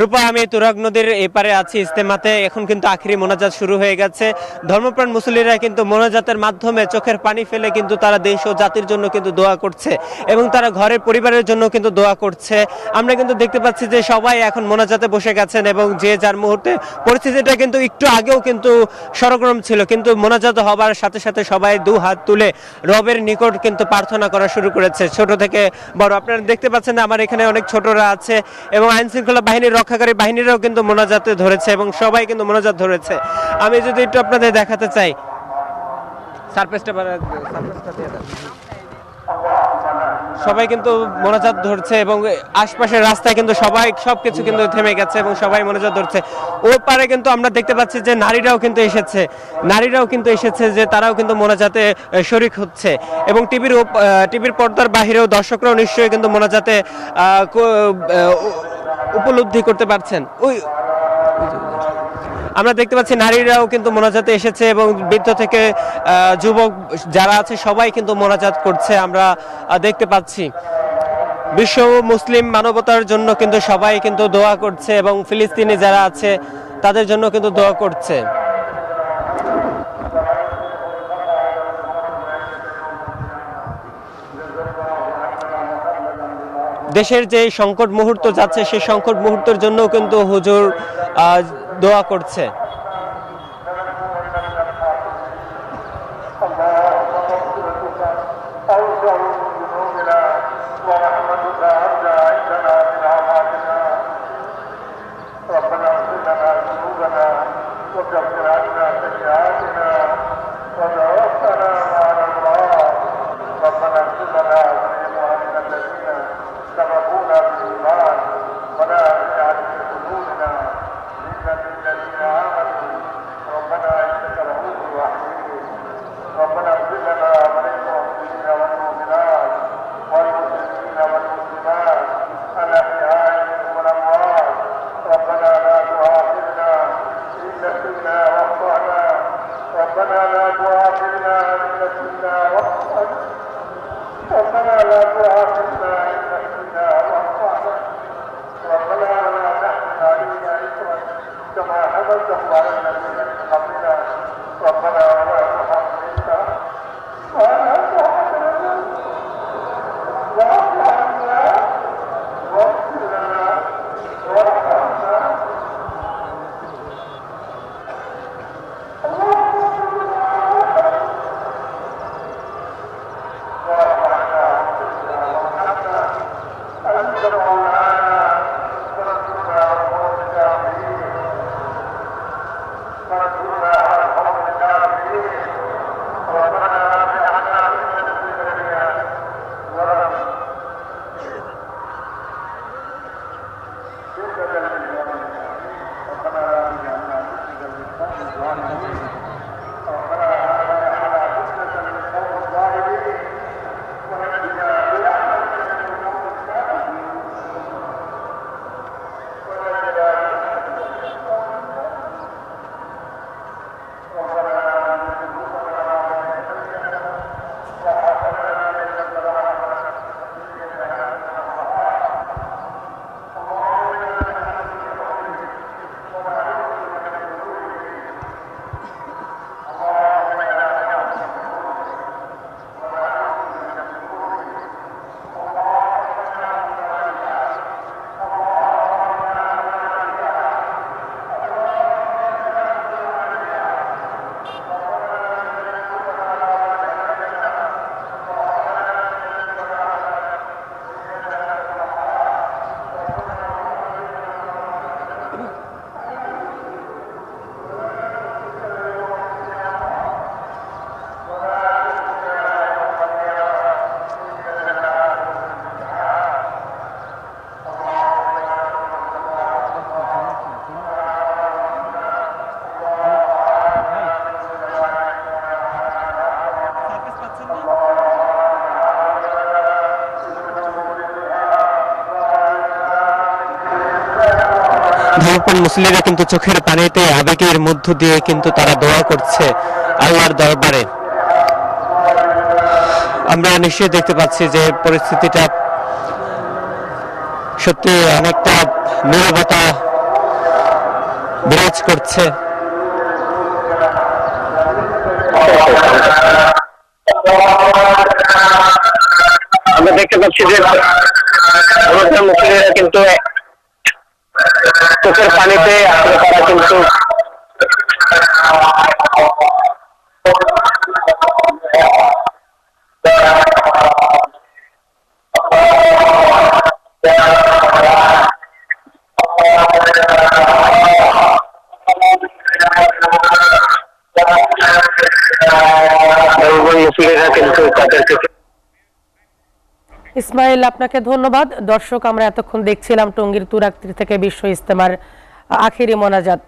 রূপা, আমি তুরাগ নদীর এপারে আছি ইস্তেমাতে এখন কিন্তু আখিরি মোনাজাত শুরু হয়ে গেছে। ধর্মপ্রাণ মুসলিরা কিন্তু মোনাজাতের মাধ্যমে চোখের পানি ফেলে কিন্তু তারা দেশ ও জাতির জন্য কিন্তু দোয়া করছে এবং তারা ঘরের পরিবারের জন্য কিন্তু দোয়া করছে। আমরা কিন্তু দেখতে পাচ্ছি যে সবাই এখন মোনাজাতে বসে গেছেন এবং যে যার মুহূর্তে পরিস্থিতিটা কিন্তু একটু আগেও কিন্তু সরগরম ছিল। কিন্তু মোনাজাত হবার সাথে সাথে সবাই দু হাত তুলে রবের নিকট কিন্তু প্রার্থনা করা শুরু করেছে। ছোট থেকে বড়, আপনারা দেখতে পাচ্ছেন আমার এখানে অনেক ছোটরা আছে এবং আইন শৃঙ্খলা বাহিনীর রক্ষাকারী বাহিনীরাও কিন্তু মোনাজাতে ধরেছে এবং সবাই কিন্তু মোনাজাত ধরেছে। আমি যদি একটু আপনাদের দেখাতে চাই। সবাই কিন্তু মোনাজাত ধরছে এবং আশপাশের রাস্তায় কিন্তু সবাই, সবকিছু কিন্তু থেমে গেছে এবং সবাই মোনাজাত ধরছে। ও পারে কিন্তু আমরা দেখতে পাচ্ছি যে নারীরাও কিন্তু এসেছে। নারীরাও কিন্তু এসেছে যে তারাও কিন্তু মোনাজাতে শরিক হচ্ছে। এবং টিভির টিভির পর্দার বাহিরেও দর্শকরাও নিশ্চয়ই কিন্তু মোনাজাতে উপলব্ধি করতে পারছেন? ওই আমরা দেখতে পাচ্ছি নারীরাও কিন্তু মোনাজাতে এসেছে এবং বৃদ্ধ থেকে যুবক যারা আছে সবাই কিন্তু মোনাজাত করছে। আমরা দেখতে পাচ্ছি। বিশ্ব মুসলিম মানবতার জন্য কিন্তু সবাই কিন্তু দোয়া করছে এবং ফিলিস্তিনি যারা আছে তাদের জন্য কিন্তু দোয়া করছে। দেশের যে সংকট মুহূর্ত যাচ্ছে সেই সংকট মুহূর্তের জন্য কিন্তু হুজুর আহ, দোয়া করছে أوسع ذنوبنا ورحمتك أرجى عندنا من أعمالنا ربنا اغفر لنا ذنوبنا وكفر عنا سيئاتنا كما حملته على الذين من قبلنا ربنا ولا ধর্মপ্রাণ মুসলিরা কিন্তু চোখের পানিতে আবেগের মধ্য দিয়ে কিন্তু তারা দোয়া করছে আল্লাহর দরবারে। আমরা নিশ্চয়ই দেখতে পাচ্ছি যে পরিস্থিতিটা সত্যি অনেকটা নীরবতা বিরাজ করছে। আমরা দেখতে পাচ্ছি যে মুসলিমরা কিন্তু চোখের পানিতে আসলে তারা কিন্তু এবং মুসলিমরা কিন্তু তাদেরকে ইসমাইল আপনাকে ধন্যবাদ। দর্শক আমরা এতক্ষণ দেখছিলাম টঙ্গীর তুরাক্তি থেকে বিশ্ব ইস্তেমার আখেরি মোনাজাত।